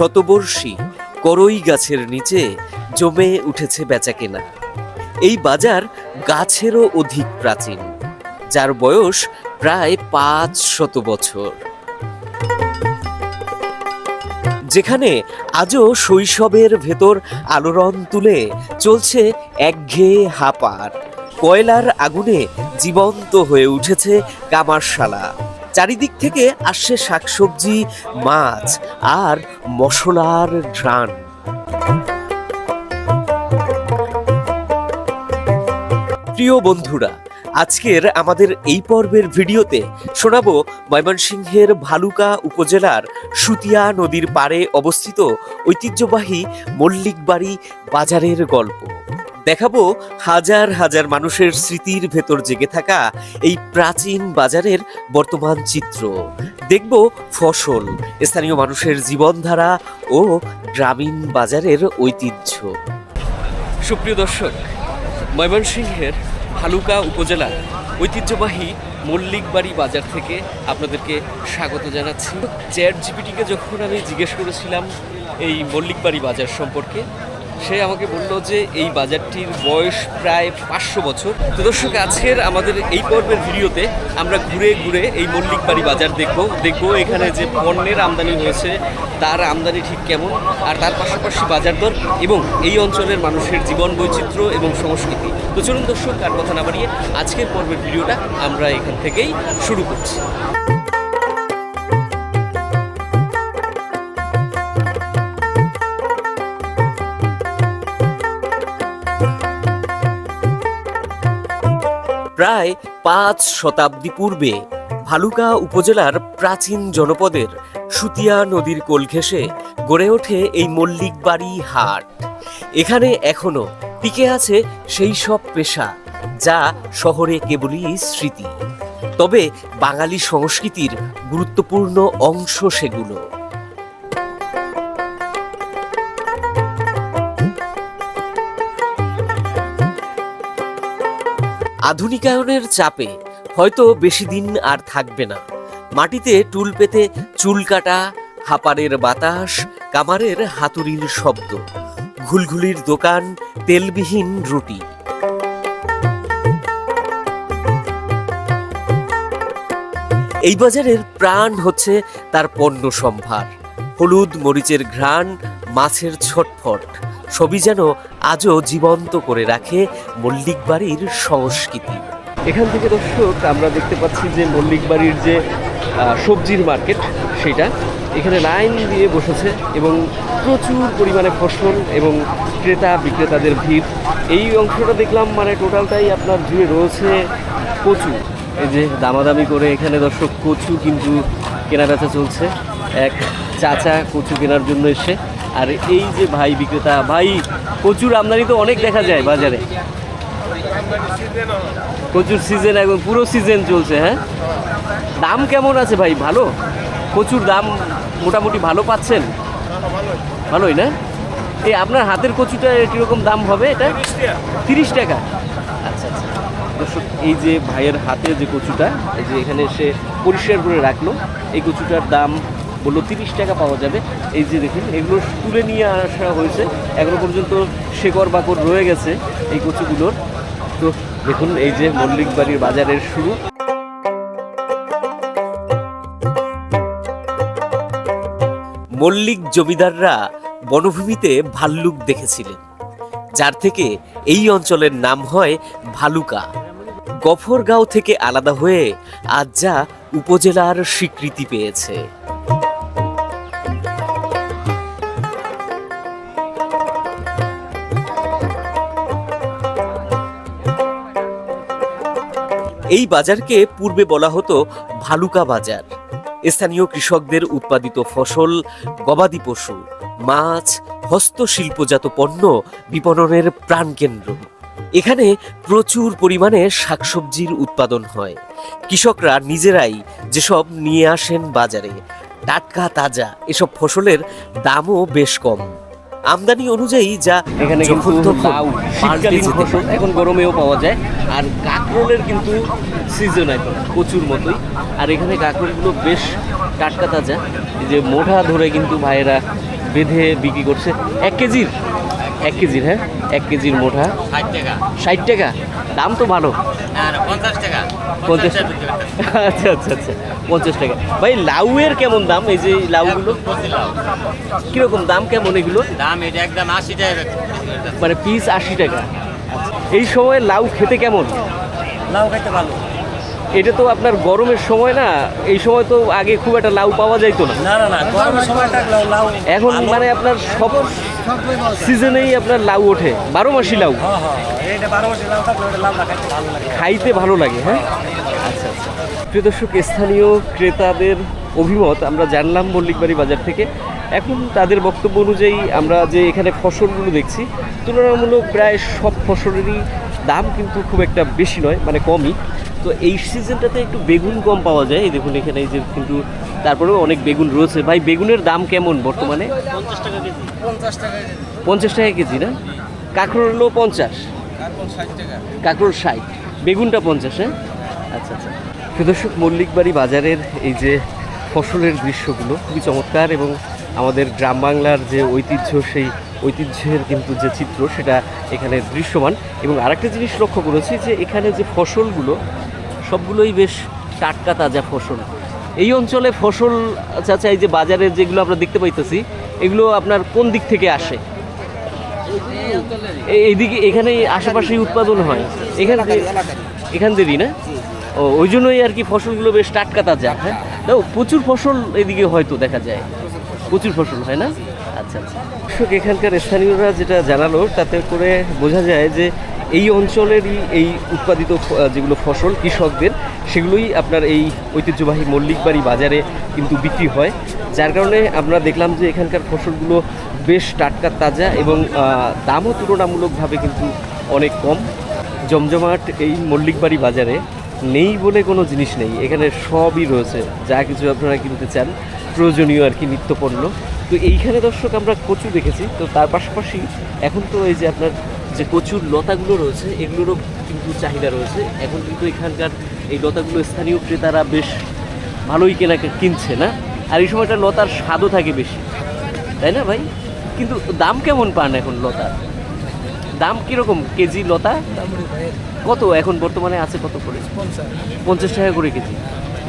শতবর্ষী করই গাছের নিচে জমে উঠেছে বেচাকেনা। এই বাজার গাছেরও অধিক প্রাচীন, যার বয়স প্রায় পাঁচ শত বছর। যেখানে আজও শৈশবের ভেতর আলোড়ন তুলে চলছে একঘেয়ে হাপার। কয়লার আগুনে জীবন্ত হয়ে উঠেছে কামারশালা চারিদিক থেকে আসছে শাকসবজি, মাছ আর মশলার ঘ্রাণ। প্রিয় বন্ধুরা, আজকের আমাদের এই পর্বের ভিডিওতে শোনাবো ময়মনসিংহের ভালুকা উপজেলার সুতিয়া নদীর পাড়ে অবস্থিত ঐতিহ্যবাহী মল্লিকবাড়ি বাজারের গল্প। দেখাবো হাজার হাজার মানুষের স্মৃতির ভেতর জেগে থাকা এই প্রাচীন বাজারের বর্তমান চিত্র। দেখব ফসল, স্থানীয় মানুষের জীবনধারা ও গ্রামীণ বাজারের ঐতিহ্য। সুপ্রিয় দর্শক, ময়মনসিংহের ভালুকা উপজেলার ঐতিহ্যবাহী মল্লিকবাড়ি বাজার থেকে আপনাদেরকে স্বাগত জানাচ্ছি। চ্যাট জিপিটিকে যখন আমি জিজ্ঞেস করেছিলাম এই মল্লিকবাড়ি বাজার সম্পর্কে সে আমাকে বলল যে এই বাজারটির বয়স প্রায় পাঁচশো বছর। তো দর্শক, আজকের আমাদের এই পর্বের ভিডিওতে আমরা ঘুরে ঘুরে এই মল্লিকবাড়ি বাজার দেখব। দেখব এখানে যে পণ্যের আমদানি হয়েছে, তার আমদানি ঠিক কেমন, আর তার পাশাপাশি বাজার দর এবং এই অঞ্চলের মানুষের জীবন বৈচিত্র্য এবং সংস্কৃতি। তো চলুন দর্শক, আর কথা না বাড়িয়ে আজকের পর্বের ভিডিওটা আমরা এখান থেকেই শুরু করছি। প্রায় পাঁচ শতাব্দী পূর্বে ভালুকা উপজেলার প্রাচীন জনপদের সুতিয়া নদীর কোল ঘেঁষে গড়ে ওঠে এই মল্লিকবাড়ি হাট। এখানে এখনও টিকে আছে সেই সব পেশা যা শহরে কেবলই স্মৃতি। তবে বাঙালি সংস্কৃতির গুরুত্বপূর্ণ অংশ সেগুলো। আধুনিকায়নের চাপে হয়তো বেশি দিন আর থাকবে না। মাটিতে টুল পেতে চুল কাটা, হাপারের বাতাস, কামারের হাতুড়ির শব্দ, ঘুলঘুলির দোকান, তেলবিহীন রুটি। এই বাজারের প্রাণ হচ্ছে তার পণ্য সম্ভার। হলুদ মরিচের ঘ্রাণ, মাছের ছটফট সবই যেন আজও জীবন্ত করে রাখে মল্লিক বাড়ির সংস্কৃতি। এখান থেকে দর্শক, আমরা দেখতে পাচ্ছি যে মল্লিক বাড়ির যে সবজির মার্কেট, সেটা এখানে লাইন দিয়ে বসেছে এবং প্রচুর পরিমাণে ফসল এবং ক্রেতা বিক্রেতাদের ভিড়। এই অংশটা দেখলাম মানে টোটালটাই আপনার জুড়ে রয়েছে কচু। এই যে দামাদামি করে এখানে দর্শক কচু কিন্তু কেনাবেচা চলছে। এক চাচা কচু কেনার জন্য এসে আর এই যে ভাই বিক্রেতা, ভাই কচুর আমদানি তো অনেক দেখা যায় বাজারে। কচুর সিজন এখন পুরো সিজন চলছে হ্যাঁ? দাম কেমন আছে ভাই? ভালো? কচুর দাম মোটামুটি ভালো পাচ্ছেন? ভালোই না? এই আপনার হাতের কচুটা কীরকম দাম হবে এটা? তিরিশ টাকা। আচ্ছা আচ্ছা। এই যে ভাইয়ের হাতে যে কচুটা, এই যে এখানে এসে পরিষ্কার করে রাখল, এই কচুটার দাম বলল, তিরিশ টাকা পাওয়া যাবে। এই যে দেখুন, এগুলো তুলে নিয়ে আসা হয়েছে। এখনও পর্যন্ত শেকড় বাকড় রয়ে গেছে এই কচুগুলোর। তো দেখুন, এই যে মল্লিক বাড়ির বাজারের শুরু। মল্লিক জমিদাররা বনভূমিতে ভাল্লুক দেখেছিলেন। যার থেকে এই অঞ্চলের নাম হয় ভালুকা। গফরগাঁও থেকে আলাদা হয়ে আজ যা উপজেলার স্বীকৃতি পেয়েছে। এই বাজারকে পূর্বে বলা হতো ভালুকা বাজার। স্থানীয় কৃষকদের উৎপাদিত ফসল গবাদি পশু, মাছ, হস্তশিল্পজাত পণ্য বিপণনের প্রাণকেন্দ্র। এখানে প্রচুর পরিমাণে শাকসবজির উৎপাদন হয়। কৃষকরা নিজেরাই যেসব নিয়ে আসেন বাজারে, টাটকা, তাজা এসব ফসলের দামও বেশ কম। আমদানি অনুযায়ী যা এখানে কিন্তু লাউ শীতকালীন ফসল এখন গরমেও পাওয়া যায়। আর কাঁকরোলের কিন্তু সিজন এখন প্রচুর মতোই। আর এখানে কাঁকরোলগুলো বেশ টাটকা তাজা। যে মোটা ধরে কিন্তু ভাইয়েরা বেঁধে বিক্রি করছে। এক কেজির এক কেজির হ্যাঁ? এক কেজির মোটা। ষাট টাকা। ষাট টাকা? দাম তো ভালো। পঞ্চাশ টাকা। পঞ্চাশ টাকা আচ্ছা আচ্ছা আচ্ছা পঞ্চাশ টাকা। ভাই লাউয়ের কেমন দাম? এই যে লাউগুলো। কীরকম দাম কেমন এগুলো দাম এটা একদম আশি টাকা মানে পিস আশি টাকা। আচ্ছা এই সময় লাউ খেতে কেমন? লাউ খাইতে ভালো। এটা তো আপনার গরমের সময় না এই সময় তো আগে খুব একটা লাউ পাওয়া যাইতো না। না না না গরমের সময় লাউ লাউ এখন মানে আপনার সব সিজনেই আপনার লাউ ওঠে বারো মাসি লাউ। হ্যাঁ হ্যাঁ লাগে। খাইতে ভালো লাগে হ্যাঁ? আচ্ছা আচ্ছা। প্রিয় দর্শক স্থানীয় ক্রেতাদের অভিমত আমরা জানলাম মল্লিকবাড়ি বাজার থেকে। এখন তাদের বক্তব্য অনুযায়ী আমরা যে এখানে ফসলগুলো দেখছি তুলনামূলক প্রায় সব ফসলেরই দাম কিন্তু খুব একটা বেশি নয় মানে কমই। তো এই সিজনটাতে একটু বেগুন কম পাওয়া যায়। এই দেখুন এখানে যে কিন্তু তারপরেও অনেক বেগুন রয়েছে। ভাই বেগুনের দাম কেমন বর্তমানে? পঞ্চাশ টাকা কেজি। পঞ্চাশ টাকা কেজি। পঞ্চাশ টাকা কেজি না? কাঁকড় হলো পঞ্চাশ। ষাট ষাট। বেগুনটা পঞ্চাশ হ্যাঁ? আচ্ছা আচ্ছা। সুদর্শক মল্লিকবাড়ি বাজারের এই যে ফসলের দৃশ্যগুলো খুবই চমৎকার এবং আমাদের গ্রাম বাংলার যে ঐতিহ্য, সেই ঐতিহ্যের কিন্তু যে চিত্র, সেটা এখানে দৃশ্যমান। এবং আরেকটা জিনিস লক্ষ্য করেছি যে এখানে যে ফসলগুলো, সবগুলোই বেশ টাটকা তাজা ফসল। এই অঞ্চলে ফসল চাচা, এই যে বাজারে যেগুলো আমরা দেখতে পাইতেছি, এগুলো আপনার কোন দিক থেকে আসে? এই- এইদিকে এখানে আশেপাশেই উৎপাদন হয়। এখান এখান থেকেই না? ও, ওই জন্যই আর কি ফসলগুলো বেশ টাটকা তাজা হ্যাঁ? প্রচুর ফসল এদিকে হয়তো দেখা যায়। প্রচুর ফসল হয় না? আচ্ছা আচ্ছা। এখানকার স্থানীয়রা যেটা জানালো তাতে করে বোঝা যায় যে এই অঞ্চলেরই এই উৎপাদিত যেগুলো ফসল কৃষকদের সেগুলোই আপনার এই ঐতিহ্যবাহী মল্লিকবাড়ি বাজারে কিন্তু বিক্রি হয়। যার কারণে আমরা দেখলাম যে এখানকার ফসলগুলো বেশ টাটকা তাজা এবং দামও তুলনামূলকভাবে কিন্তু অনেক কম। জমজমাট এই মল্লিকবাড়ি বাজারে নেই বলে কোনো জিনিস নেই। এখানে সবই রয়েছে। যা কিছু আপনারা কিনতে চান, প্রয়োজনীয় আর কি নিত্যপণ্য। তো এইখানে দর্শক, আমরা কচু দেখেছি। তো তার পাশাপাশি এখন তো এই যে আপনার যে কচুর লতাগুলো রয়েছে, এগুলোরও কিন্তু চাহিদা রয়েছে। এখন কিন্তু এখানকার এই লতাগুলো স্থানীয় ক্রেতারা বেশ ভালোই কেনা কিনছে, না? আর এই সময়টা লতার স্বাদও থাকে বেশি। তাই না ভাই? কিন্তু দাম কেমন পান এখন লতার? দাম কীরকম? কেজি লতা? কত? এখন বর্তমানে আছে কত করে? পঞ্চাশ টাকা করে কেজি।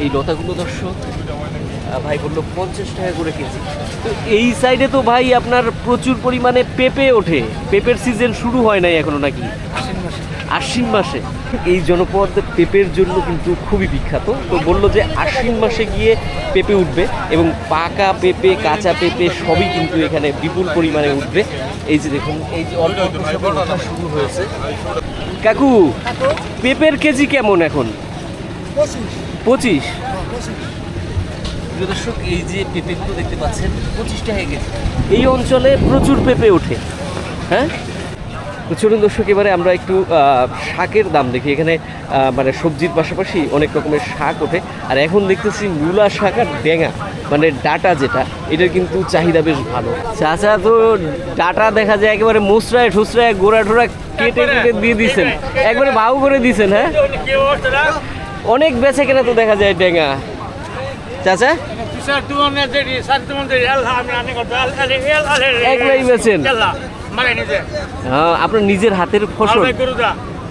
এই লতাগুলো দর্শক ভাই বলল পঞ্চাশ টাকা করে কেজি। তো এই সাইডে তো ভাই আপনার প্রচুর পরিমাণে পেঁপে ওঠে। পেঁপের সিজন শুরু হয় নাই এখনও নাকি? আশ্বিন মাসে। এই জনপদ পেঁপের জন্য কিন্তু খুবই বিখ্যাত। তো বলল যে আশ্বিন মাসে গিয়ে পেঁপে উঠবে এবং পাকা পেঁপে কাঁচা পেঁপে সবই কিন্তু এখানে বিপুল পরিমাণে উঠবে। এই যে দেখুন এই যে অল্প শুরু হয়েছে। কাকু পেঁপের কেজি কেমন এখন? পঁচিশ। দর্শক এই যে পেঁপেগুলো দেখতে পাচ্ছেন পঁচিশ টাকা কেজি এই অঞ্চলে প্রচুর পেঁপে ওঠে। হ্যাঁ? তো চলুন দর্শক এবারে আমরা একটু শাকের দাম দেখি। এখানে মানে সবজির পাশাপাশি অনেক রকমের শাক ওঠে। আর এখন দেখতেছি মূলা শাক আর ডেঙা মানে ডাটা যেটা এটার কিন্তু চাহিদা বেশ ভালো। চাচা তো ডাটা দেখা যায় একেবারে মুসরায় ঠুসরায় গোড়া ঠোড়া কেটে কেটে দিয়ে দিচ্ছেন একবারে বাউ করে দিছেন হ্যাঁ? অনেক বেচে কেনা তো দেখা যায় ডেঙা। চাচা? একবারই বেচেন। হ্যাঁ, আপনার নিজের হাতের ফসল।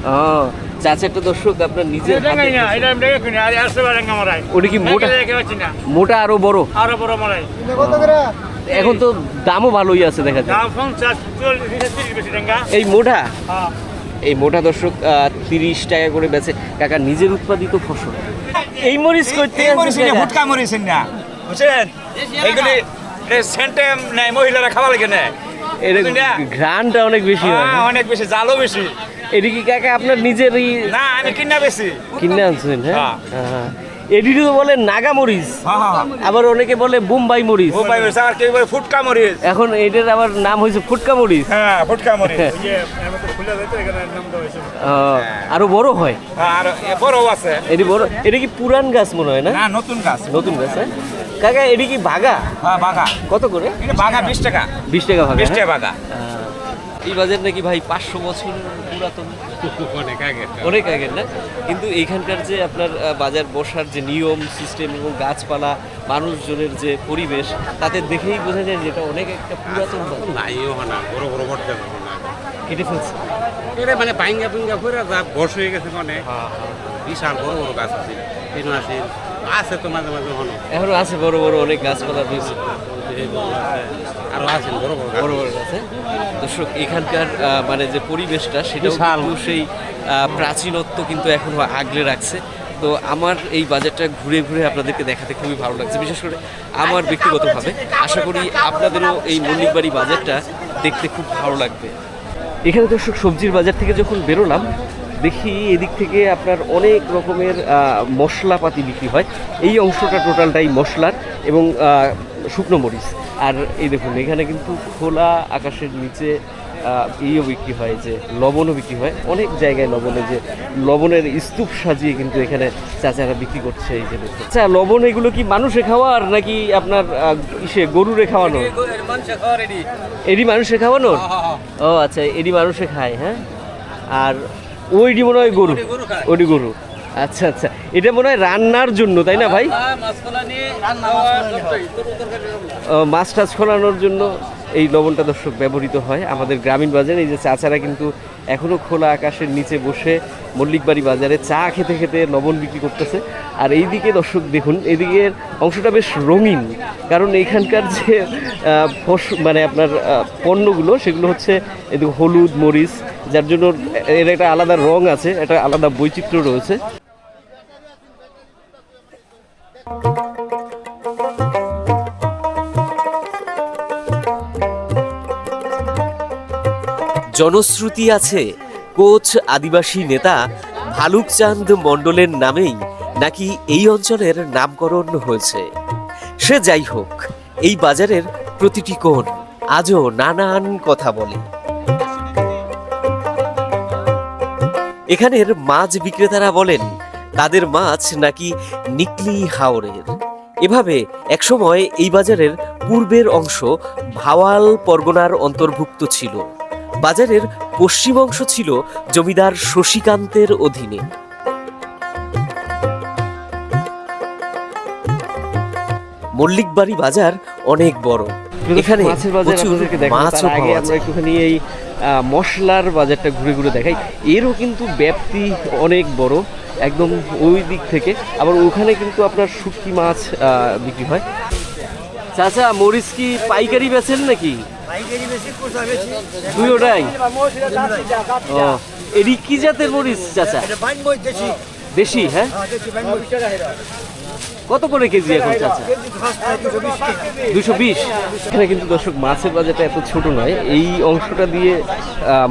হ্যাঁ দর্শক আপনার নিজের ওটা কি মোটা? মোটা আরও বড়? আরও বড় মারাই। এখন তো দামও ভালোই আছে দেখা যায়। এই মোটা? হ্যাঁ। এই মোটা দর্শক তিরিশ টাকা করে বেচে। কাকা নিজের উৎপাদিত ফসল। এই মরিচ করতে মরিচ না ফুটকা মরিচ না। বুঝছেন? এইগুলি সেন্টে নাই মহিলারা খাওয়া লাগে না। ঘ্রানটা অনেক বেশি হয় হ্যাঁ, অনেক বেশি জালও বেশি। এটা কি কাকা আপনার নিজেরই? না আমি কিনা বেশি। কিনে আনছেন হ্যাঁ হ্যাঁ। হ্যাঁ এডিটি তো বলে নাগা মরিচ। হ্যাঁ হ্যাঁ আবার অনেকে বলে বোম্বাই মরিচ। ও ভাই আর কেউ বলে ফুটকা মরিচ। এখন এটার আবার নাম হয়েছে ফুটকা মরিচ। হ্যাঁ ফুটকা মরিচ। আহ, আরও বড় হয়। হ্যাঁ, আর বড় আছে। এটি বড় এটা কি পুরান গাছ মনে হয় না? না নতুন গাছ। নতুন গাছ হ্যাঁ। কাকা এটি কি ভাগা হ্যাঁ বাগা। কত করে? এটা বাগা বিশ টাকা। বিশ টাকা ভাগা বিশ টাকা হ্যাঁ? বাগা। এই বাজার নাকি ভাই পাঁচশো বছর পুরাতন? অনেক আগে অনেক আগের না? কিন্তু এইখানকার যে আপনার বাজার বসার যে নিয়ম সিস্টেম এবং গাছপালা মানুষজনের যে পরিবেশ তাতে দেখেই বোঝা যায় যে এটা অনেক একটা পুরাতন নাইও না বড় বড় না। কেটে ফেলছে। এটা মানে ভাঙ্গা ভুঙ্গা করে যা বর্ষ হয়ে গেছে মানে। বিশাল বড় বড় গাছ আছে আছে। আছে তো মাঝে মাঝে হনো এখনও আছে বড় বড় অনেক গাছপালা রয়েছে। আরও আছে বড় বড় বড় বড় গাছে দর্শক এখানকার মানে যে পরিবেশটা সেটাও সেই প্রাচীনত্ব কিন্তু এখনও আগলে রাখছে। তো আমার এই বাজারটা ঘুরে ঘুরে আপনাদেরকে দেখাতে খুবই ভালো লাগছে। বিশেষ করে আমার ব্যক্তিগতভাবে আশা করি আপনাদেরও এই মল্লিকবাড়ি বাজারটা দেখতে খুব ভালো লাগবে। এখানে দর্শক সবজির বাজার থেকে যখন বেরোলাম দেখি এদিক থেকে আপনার অনেক রকমের মশলাপাতি বিক্রি হয়। এই অংশটা টোটালটাই মশলার এবং শুকনো মরিচ। আর এই দেখুন এখানে কিন্তু খোলা আকাশের নিচে ইও বিক্রি হয় যে লবণও বিক্রি হয়। অনেক জায়গায় লবণে যে লবণের স্তূপ সাজিয়ে কিন্তু এখানে চাচারা বিক্রি করছে এই যে আচ্ছা লবণ এগুলো কি মানুষে খাওয়ার নাকি আপনার ইসে গরুরে খাওয়ানো এডি মানুষে খাওয়ানোর? ও আচ্ছা এডি মানুষে খায় হ্যাঁ। আর ওইডি মনে হয় গরু। ওইডি গরু আচ্ছা আচ্ছা। এটা মনে হয় রান্নার জন্য তাই না ভাই? মাছ টাছ খোলানোর জন্য এই লবণটা দর্শক ব্যবহৃত হয়। আমাদের গ্রামীণ বাজারে এই যে চাচারা কিন্তু এখনও খোলা আকাশের নিচে বসে মল্লিকবাড়ি বাজারে চা খেতে খেতে লবণ বিক্রি করতেছে। আর এইদিকে দর্শক দেখুন এদিকের অংশটা বেশ রঙিন। কারণ এখানকার যে ফস মানে আপনার পণ্যগুলো সেগুলো হচ্ছে এদিকে হলুদ মরিচ যার জন্য এর একটা আলাদা রং আছে, একটা আলাদা বৈচিত্র্য রয়েছে। জনশ্রুতি আছে, কোচ, আদিবাসী নেতা ভালুকচাঁদ মণ্ডলের নামেই নাকি এই অঞ্চলের নামকরণ হয়েছে। সে যাই হোক, এই বাজারের প্রতিটি কোণ আজও নানান কথা বলে। এখানের মাছ বিক্রেতারা বলেন, তাদের মাছ নাকি নিকলি হাওরের। এভাবে একসময় এই বাজারের পূর্বের অংশ ভাওয়াল পরগনার অন্তর্ভুক্ত ছিল। বাজারের পশ্চিম অংশ ছিল জমিদার শশীকান্তের অধীনে। মল্লিকবাড়ি বাজার অনেক বড়। এখানে মাছের বাজার প্রচুর আপনাদেরকে দেখাবো। তার আগে আমরা একটুখানি এই মশলার বাজারটা ঘুরে ঘুরে দেখাই। এরও কিন্তু ব্যাপ্তি অনেক বড় একদম ওই দিক থেকে। আবার ওখানে কিন্তু আপনার শুটকি মাছ বিক্রি হয়। চাচা মরিচ কি পাইকারি বেচেন নাকি? দুই ওটাই? ও এডি কি জাতের মরিচ চাচা? দেশি হ্যাঁ? কত করে কেজি এখন চাচা? দুশো বিশ। এখানে কিন্তু দর্শক, মাছের বাজারটা এত ছোট নয়। এই অংশটা দিয়ে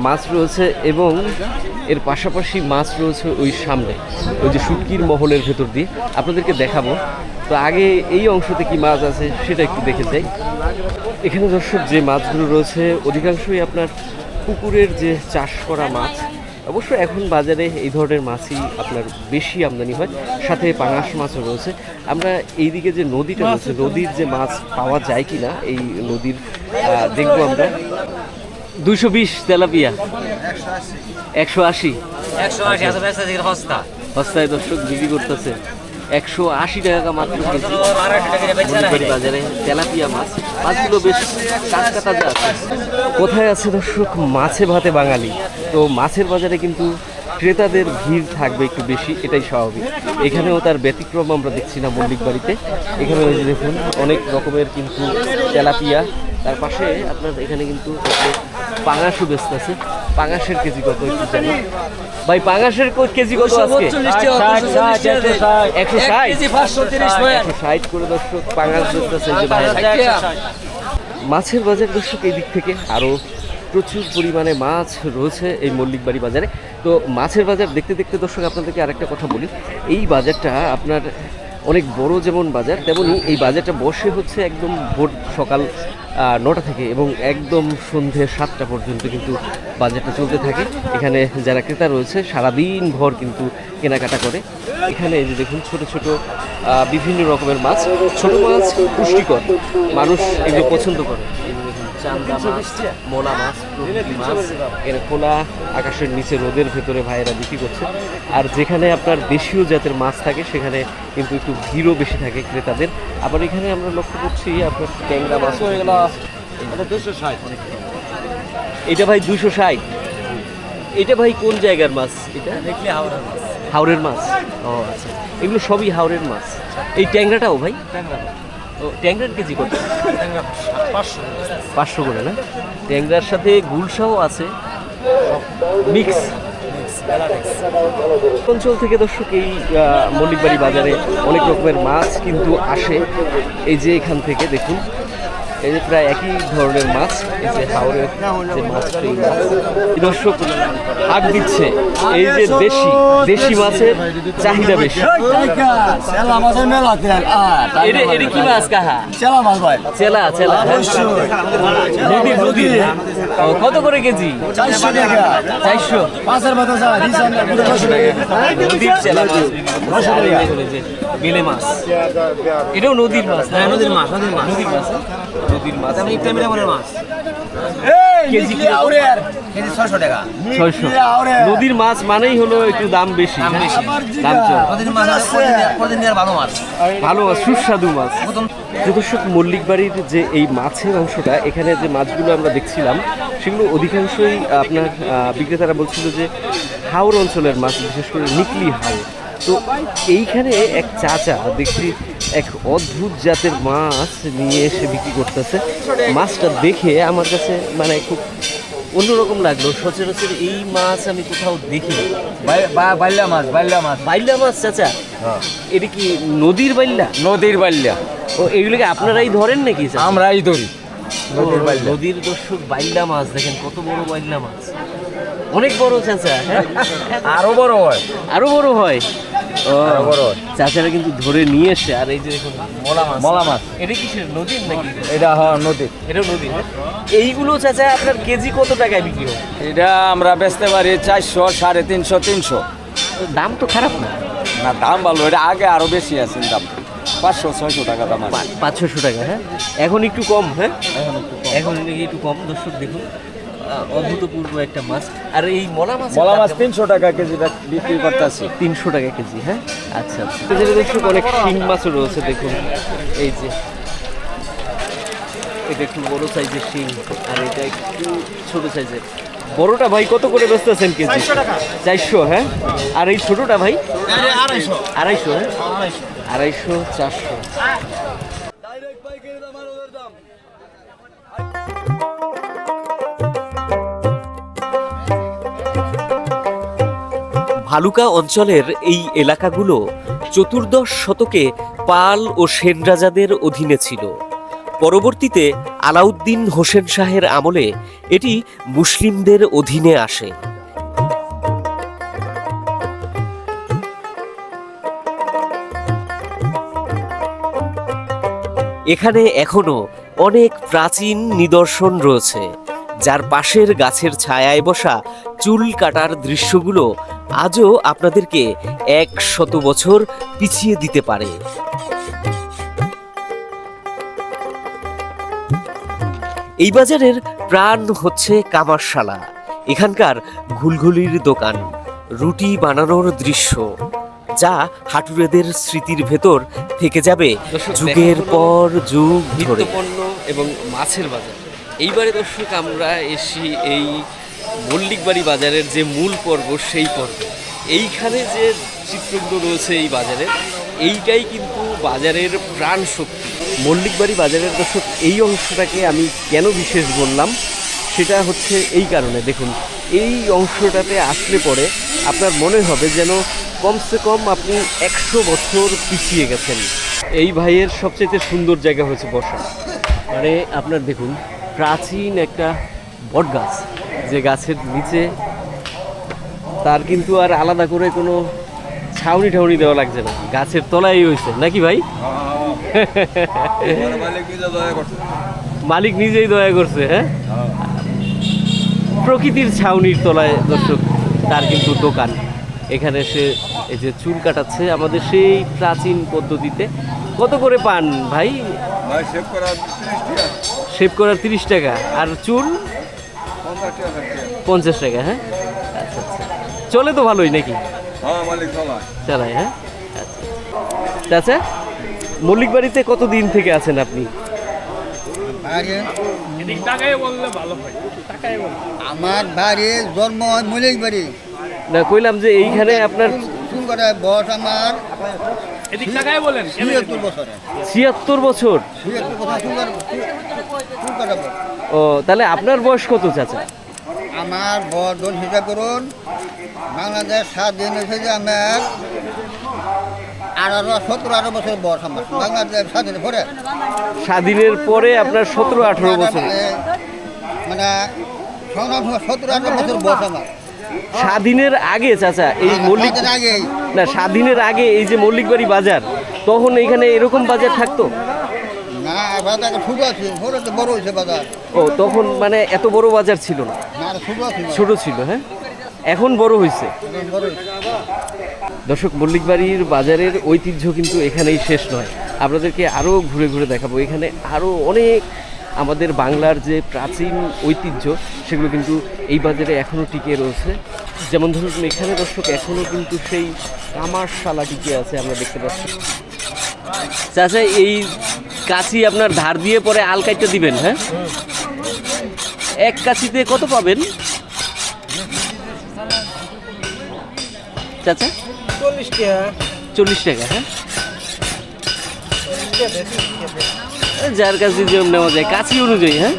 মাছ রয়েছে এবং এর পাশাপাশি মাছ রয়েছে ওই সামনে, ওই যে শুটকির মহলের ভেতর দিয়ে। আপনাদেরকে দেখাবো। তো আগে এই অংশতে কি মাছ আছে সেটা একটু দেখে যাই। এখানে দর্শক, যে মাছগুলো রয়েছে, অধিকাংশই আপনার পুকুরের যে চাষ করা মাছ অবশ্য এখন বাজারে এই ধরনের মাছই আপনার বেশি আমদানি হয়। সাথে পাঙাশ মাছও রয়েছে। আমরা এইদিকে যে নদীটা রয়েছে নদীর যে মাছ পাওয়া যায় কি না এই নদীর দেখব আমরা। দুইশো বিশ তেলাপিয়া। একশো আশি। একশো আশি হস্তায় দর্শক বিক্রি করতেছে। একশো আশি টাকা মাত্র কেজি বাজারে তেলাপিয়া মাছ। মাছগুলো বেশ টাটকা তাজা আছে। কোথায় আছে দর্শক? মাছে ভাতে বাঙালি। তো মাছের বাজারে কিন্তু ক্রেতাদের ভিড় থাকবে একটু বেশি, এটাই স্বাভাবিক। এখানেও তার ব্যতিক্রম আমরা দেখছি না মল্লিক বাড়িতে। এখানে ওই যে দেখুন, অনেক রকমের কিন্তু তেলাপিয়া। তার পাশে আপনার এখানে কিন্তু পাঙাশও ব্যস্ত আছে। পাঙাশের কেজি কত একটু জানি? ভাই পাঙাশের কেজি কত আজকে? একশো ষাট করে দর্শক পাঙাশ যে মাছের বাজার দর্শক এই দিক থেকে আরও প্রচুর পরিমাণে মাছ রয়েছে এই মল্লিকবাড়ি বাজারে। তো মাছের বাজার দেখতে দেখতে দর্শক আপনাদেরকে আরেকটা কথা বলি। এই বাজারটা আপনার অনেক বড় যেমন বাজার তেমনই এই বাজারটা বসে হচ্ছে একদম ভোট সকাল নটা থেকে এবং একদম সন্ধে সাতটা পর্যন্ত কিন্তু বাজারটা চলতে থাকে। এখানে যারা ক্রেতা রয়েছে, সারাদিন ভর কিন্তু কেনাকাটা করে। এখানে যে দেখুন, ছোট ছোট বিভিন্ন রকমের মাছ। ছোট মাছ পুষ্টিকর। মানুষ এগুলো পছন্দ করে। চান্দা মাছ মোলা মাছ মাছ এখানে খোলা আকাশের নিচে রোদের ভেতরে ভাইয়েরা বিক্রি করছে। আর যেখানে আপনার দেশীয় জাতের মাছ থাকে সেখানে কিন্তু একটু ভিড়ও বেশি থাকে ক্রেতাদের। আবার এখানে আমরা লক্ষ্য করছি আপনার ট্যাংরা মাছ। হয়ে গেল দুশো ষাট। এটা ভাই দুশো ষাট। এটা ভাই কোন জায়গার মাছ এটা? হাওড়ের মাছ। ও আচ্ছা। এগুলো সবই হাওড়ের মাছ। এই ট্যাংরাটাও ভাই? ও, ট্যাংরার কেজি কত? পাঁচশো করে, না? ট্যাংরার সাথে গুলশাও আছে। মিক্স। অঞ্চল থেকে দর্শক, এই মল্লিকবাড়ি বাজারে অনেক রকমের মাছ কিন্তু আসে। এই যে এখান থেকে, দেখুন। এই যে প্রায় একই ধরনের মাছ এই যে হাওড়ের যে মাছ সেই মাছ। দর্শক হাত দিচ্ছে এই যে দেশি দেশি মাছের চাহিদা বেশি। এটা এটা কি মাছ কাহা? চেলা চেলা নদীর নদীর কত করে কেজি? চারশো নদীর চেলা মাছ বেলে এটাও নদীর মাছ হ্যাঁ নদীর মাছ নদীর মাছ। নদীর মাছ? নদীর মাছ আমি মাছ। কেজি কি ছয়শো নদীর মাছ মানেই হলো একটু দাম বেশি। দাম বেশি। দাম চড়া। ভালো মাছ? সুস্বাদু মাছ। যে দর্শক মল্লিক বাড়ির যে এই মাছের অংশটা এখানে যে মাছগুলো আমরা দেখছিলাম সেগুলো অধিকাংশই আপনার বিক্রেতারা বলছিল যে হাওর অঞ্চলের মাছ বিশেষ করে নিকলি হাওর। তো এইখানে এক চাচা দেখছি এক অদ্ভুত জাতের মাছ নিয়ে এসে বিক্রি করতেছে। মাছটা দেখে আমার কাছে মানে খুব অন্যরকম লাগল সচরাচর এই মাছ আমি কোথাও দেখিনি বাইল্লা মাছ বাইল্লা মাছ। বাইল্লা মাছ চাচা? এটা কি নদীর বাইল্লা? নদীর বাইল্লা। ও এগুলোকে আপনারাই ধরেন নাকি? আমরাই ধরি। নদীর দর্শক বাইল্লা মাছ দেখেন কত বড় বাইল্লা মাছ। অনেক বড় চাচা হ্যাঁ? আরও বড় হয়। আরও বড় হয়? ও বড় হয়। চাচারা কিন্তু ধরে নিয়ে এসে আর এই যে দেখুন মলা মাছ। মলা মাছ। এটা কিসের নদীর নাকি? এটা হ নদীর এটা নদী এইগুলো চাচা আপনার কেজি কত টাকায় বিক্রি হয়? এটা আমরা বেচতে পারি চারশো সাড়ে তিনশো তিনশো। দাম তো খারাপ না? না দাম ভালো এটা আগে আরও বেশি আছে দাম। পাঁচশো ছয়শো টাকা দাম পাঁচ ছশো টাকা হ্যাঁ? এখন একটু কম হ্যাঁ? এখন একটু কম দর্শক দেখুন। অভূতপূর্ব একটা মাছ। আর এই মলা মাছ মলা মাছ তিনশো টাকা কেজি বিক্রি করতেছি তিনশো টাকা কেজি হ্যাঁ? আচ্ছা আচ্ছা। যেটা দর্শক অনেক শিং মাছও রয়েছে দেখুন। এই যে। এটা একটু বড় সাইজের শিং আর এটা একটু ছোট সাইজের। বড়টা ভাই কত করে বেচতেছেন কেজি? চারশো হ্যাঁ? আর এই ছোটটা ভাই? আড়াইশো। আড়াইশো হ্যাঁ? আড়াইশো। চারশো। ভালুকা অঞ্চলের এই এলাকাগুলো চতুর্দশ শতকে পাল ও সেন রাজাদের অধীনে ছিল। পরবর্তীতে আলাউদ্দিন হোসেন শাহের আমলে এটি মুসলিমদের অধীনে আসে। এখানে এখনও অনেক প্রাচীন নিদর্শন রয়েছে। যার পাশের গাছের ছায়ায় বসা চুল কাটার দৃশ্যগুলো আজও আপনাদেরকে এক শত বছর পিছিয়ে দিতে পারে। এই বাজারের প্রাণ হচ্ছে কামারশালা এখানকার ঘুলঘুলির দোকান রুটি বানানোর দৃশ্য যা হাটুরেদের স্মৃতির ভেতর থেকে যাবে যুগের পর যুগ ধরে। এবং মাছের বাজার। এইবারে দর্শক, আমরা এসি এই মল্লিকবাড়ি বাজারের যে মূল পর্ব, সেই পর্ব। এইখানে যে চিত্রগুলো রয়েছে এই বাজারে, এইটাই কিন্তু বাজারের প্রাণ শক্তি মল্লিকবাড়ি বাজারের দর্শক, এই অংশটাকে আমি কেন বিশেষ বললাম? সেটা হচ্ছে এই কারণে। দেখুন, এই অংশটাতে আসলে পরে আপনার মনে হবে যেন কমসে কম আপনি একশো বছর পিছিয়ে গেছেন। এই ভাইয়ের সবচেয়ে সুন্দর জায়গা হয়েছে বসা মানে আপনার দেখুন প্রাচীন একটা বট গাছ, যে গাছের নিচে তার কিন্তু আর আলাদা করে কোনো ছাউনি ঠাউনি দেওয়া লাগছে না। গাছের তলায় হয়েছে, নাকি ভাই? মালিক নিজেই দয়া করছে হ্যাঁ? প্রকৃতির ছাউনির তলায় দর্শক, তার কিন্তু দোকান। এখানে সে এই যে চুল কাটাচ্ছে আমাদের সেই প্রাচীন পদ্ধতিতে। কত করে পান ভাই? শেভ করার তিরিশ টাকা। আর চুল? পঞ্চাশ টাকা হ্যাঁ? আচ্ছা আচ্ছা। চলে তো ভালোই নাকি? চালাই হ্যাঁ? আচ্ছা আচ্ছা। মল্লিক বাড়িতে কতদিন থেকে আছেন আপনি? আমার বাড়ি জন্ম হয় মলিক বাড়ি। না কইলাম যে এইখানে আপনার বয়স আমার ছিয়াত্তর বছরে। ও তাহলে আপনার বয়স কত চাচা? আমার বয়স ধন হিসাব করুন বাংলাদেশ স্বাধীন হয়েছে যে আমার আঠারো সতেরো আঠারো বছর বয়স আমার। বাংলাদেশ স্বাধীন পরে। স্বাধীনের পরে আপনার সতেরো আঠারো বছর। মানে সতেরো আঠারো বছর বয়স আমার। স্বাধীনের আগে চাচা এই মল্লিক স্বাধীন না স্বাধীনের আগে এই যে মল্লিকবাড়ি বাজার তখন এইখানে এরকম বাজার থাকতো? ও তখন মানে এত বড় বাজার ছিল না? ছোটো ছিল। হ্যাঁ? এখন বড় হয়েছে। বড় হয়েছে। দর্শক মল্লিকবাড়ির বাজারের ঐতিহ্য কিন্তু এখানেই শেষ নয়। আপনাদেরকে আরও ঘুরে ঘুরে দেখাবো। এখানে আরও অনেক আমাদের বাংলার যে প্রাচীন ঐতিহ্য সেগুলো কিন্তু এই বাজারে এখনও টিকে রয়েছে। যেমন ধরুন এখানে দর্শক এখনও কিন্তু সেই কামারশালা টিকে আছে আমরা দেখতে পাচ্ছি। চাচা এই কাছি আপনার ধার দিয়ে পরে আল কাইটটা দিবেন হ্যাঁ? এক কাছিতে কত পাবেন? চাচা? চল্লিশ টাকা। চল্লিশ টাকা হ্যাঁ? যার কাছে যেরকম নেওয়া যায় কাছি অনুযায়ী হ্যাঁ?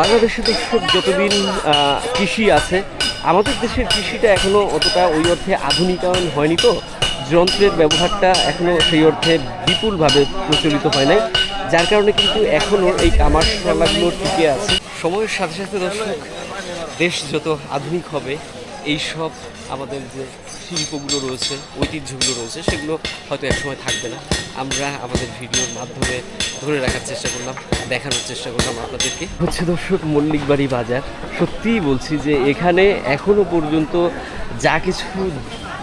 বাংলাদেশে দর্শক যতদিন কৃষি আছে, আমাদের দেশের কৃষিটা এখনও অতটা ওই অর্থে আধুনিকায়ন হয়নি তো। যন্ত্রের ব্যবহারটা এখনও সেই অর্থে বিপুলভাবে প্রচলিত হয় নাই। যার কারণে কিন্তু এখনও এই কামারশালাগুলো টিকে আছে। সময়ের সাথে সাথে দর্শক, দেশ যত আধুনিক হবে এই সব আমাদের যে শিল্পগুলো রয়েছে, ঐতিহ্যগুলো রয়েছে, সেগুলো হয়তো একসময় থাকবে না। আমরা আমাদের ভিডিওর মাধ্যমে ধরে রাখার চেষ্টা করলাম, দেখানোর চেষ্টা করলাম আপনাদেরকে। হচ্ছে দর্শক, মল্লিকবাড়ি বাজার। সত্যিই বলছি যে এখানে এখনও পর্যন্ত যা কিছু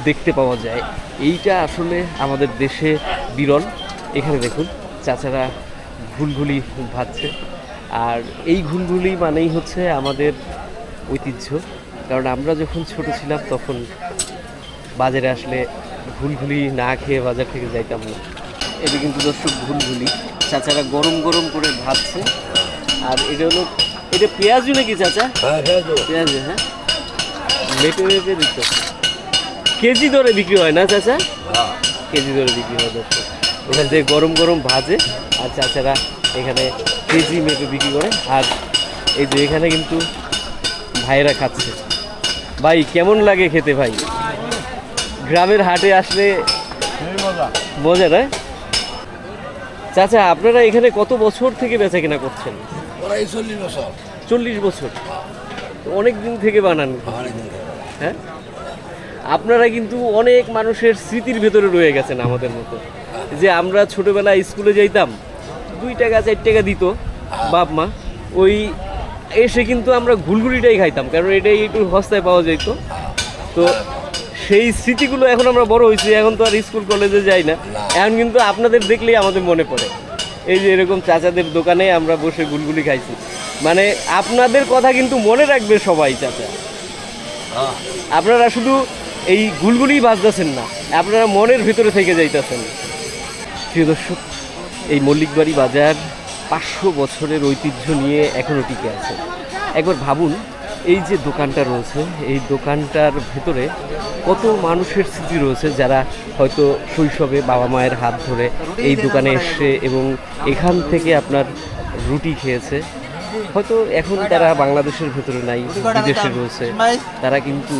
দেখতে পাওয়া যায়, এইটা আসলে আমাদের দেশে বিরল। এখানে দেখুন, চাচারা ঘুলঘুলি ভাজছে। আর এই ঘুলঘুলি মানেই হচ্ছে আমাদের ঐতিহ্য। কারণ আমরা যখন ছোট ছিলাম তখন বাজারে আসলে ঘুলঘুলি না খেয়ে বাজার থেকে যাইতাম না। এটা কিন্তু দর্শক ঘুলঘুলি চাচারা গরম গরম করে ভাজছে আর এটা হলো এটা পেঁয়াজু নাকি চাচা? পেঁয়াজ। হ্যাঁ? মেপে মেপে দিত কেজি দরে বিক্রি হয় না চাচা? কেজি দরে বিক্রি হয় দর্শক। এখানে যে গরম গরম ভাজে আর চাচারা এখানে কেজি মেপে বিক্রি করে। আর এই যে এখানে কিন্তু ভাইরা খাচ্ছে। ভাই কেমন লাগে খেতে ভাই? গ্রামের হাটে আসলে মজা না? চাচা আপনারা এখানে কত বছর থেকে বেচা কেনা করছেন চল্লিশ বছর। অনেক দিন থেকে বানান। হ্যাঁ? আপনারা কিন্তু অনেক মানুষের স্মৃতির ভেতরে রয়ে গেছেন আমাদের মতো। যে আমরা ছোটবেলায় স্কুলে যাইতাম দুই টাকা চার টাকা দিত বাপ মা। ওই এসে কিন্তু আমরা ঘুলঘুলিটাই খাইতাম কারণ এটাই একটু সস্তায় পাওয়া যেত। তো সেই স্মৃতিগুলো এখন আমরা বড় হয়েছি এখন তো আর স্কুল কলেজে যাই না। এখন কিন্তু আপনাদের দেখলেই আমাদের মনে পড়ে। এই যে এরকম চাচাদের দোকানে আমরা বসে গুলগুলি খাইছি। মানে আপনাদের কথা কিন্তু মনে রাখবে সবাই চাচা। আপনারা শুধু এই গুলগুলি বাজতেছেন না আপনারা মনের ভিতরে থেকে যাইতেছেন। প্রিয় দর্শক এই মল্লিকবাড়ি বাজার পাঁচশো বছরের ঐতিহ্য নিয়ে এখনও টিকে আছে। একবার ভাবুন, এই যে দোকানটা রয়েছে, এই দোকানটার ভেতরে কত মানুষের স্মৃতি রয়েছে যারা হয়তো শৈশবে বাবা মায়ের হাত ধরে এই দোকানে এসে এবং এখান থেকে আপনার রুটি খেয়েছে। হয়তো এখন তারা বাংলাদেশের ভেতরে নাই, বিদেশে রয়েছে। তারা কিন্তু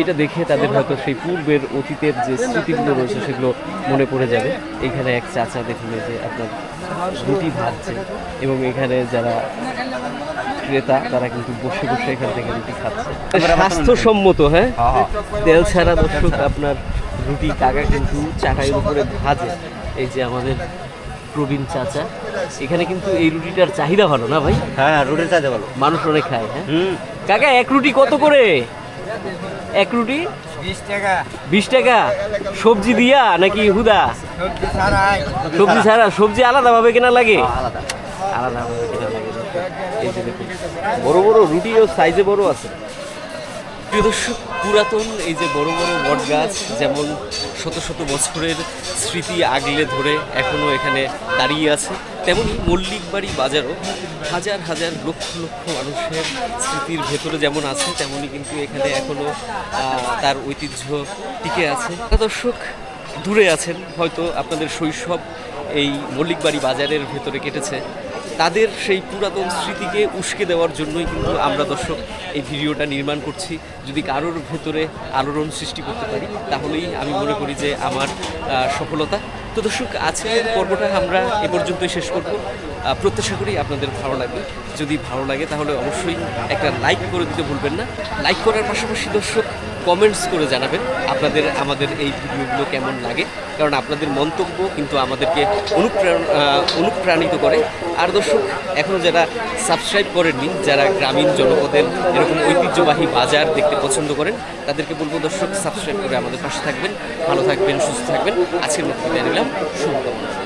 এটা দেখে তাদের হয়তো সেই পূর্বের অতীতের যে স্মৃতিগুলো রয়েছে সেগুলো মনে পড়ে যাবে। এখানে এক চাচা এই যে আপনার রুটি ভাজছে এবং এখানে যারা ক্রেতা, তারা কিন্তু বসে বসে এখান থেকে রুটি খাচ্ছে। স্বাস্থ্যসম্মত হ্যাঁ? তেল ছাড়া দর্শক আপনার রুটি কাকা কিন্তু চাটাইয়ের উপরে ভাজে। এই যে আমাদের প্রবীণ চাচা। এখানে কিন্তু এই রুটিটার চাহিদা ভালো না ভাই? হ্যাঁ রুটির চাইতে ভালো। মানুষ অনেক খায় হ্যাঁ? কাকা এক রুটি কত করে? এক রুটি? বিশ টাকা। সবজি দিয়া নাকি হুদা? সবজি ছাড়া সবজি আলাদাভাবে কেনা লাগে? আলাদাভাবে কেনা লাগে দেখুন বড় রুটি ও সাইজে বড় আছে। প্রিয় দর্শক পুরাতন এই যে বড় বড় বট গাছ যেমন শত শত বছরের স্মৃতি আগলে ধরে এখনও এখানে দাঁড়িয়ে আছে। তেমনি মল্লিকবাড়ি বাজারও হাজার হাজার লক্ষ লক্ষ মানুষের স্মৃতির ভেতরে যেমন আছে, তেমনি কিন্তু এখানে এখনও তার ঐতিহ্য টিকে আছে। দর্শক দূরে আছেন, হয়তো আপনাদের শৈশব এই মল্লিকবাড়ি বাজারের ভেতরে কেটেছে। তাদের সেই পুরাতন স্মৃতিকে উস্কে দেওয়ার জন্যই কিন্তু আমরা দর্শক এই ভিডিওটা নির্মাণ করছি। যদি কারোর ভেতরে আলোড়ন সৃষ্টি করতে পারি, তাহলেই আমি মনে করি যে আমার সফলতা। তো দর্শক, আজকের পর্বটা আমরা এ পর্যন্তই শেষ করব। প্রত্যাশা করি আপনাদের ভালো লাগবে। যদি ভালো লাগে, তাহলে অবশ্যই একটা লাইক করে দিতে ভুলবেন না। লাইক করার পাশাপাশি দর্শক কমেন্টস করে জানাবেন আপনাদের, আমাদের এই ভিডিওগুলো কেমন লাগে। কারণ আপনাদের মন্তব্য কিন্তু আমাদেরকে অনুপ্রেরণ অনুপ্রাণিত করে। আর দর্শক এখনও যারা সাবস্ক্রাইব করেননি, যারা গ্রামীণ জনপদের এরকম ঐতিহ্যবাহী বাজার দেখতে পছন্দ করেন, তাদেরকে বলব দর্শক সাবস্ক্রাইব করে আমাদের পাশে থাকবেন। ভালো থাকবেন, সুস্থ থাকবেন। আজকের মতো বিদায় নিলাম। শুভকামনা।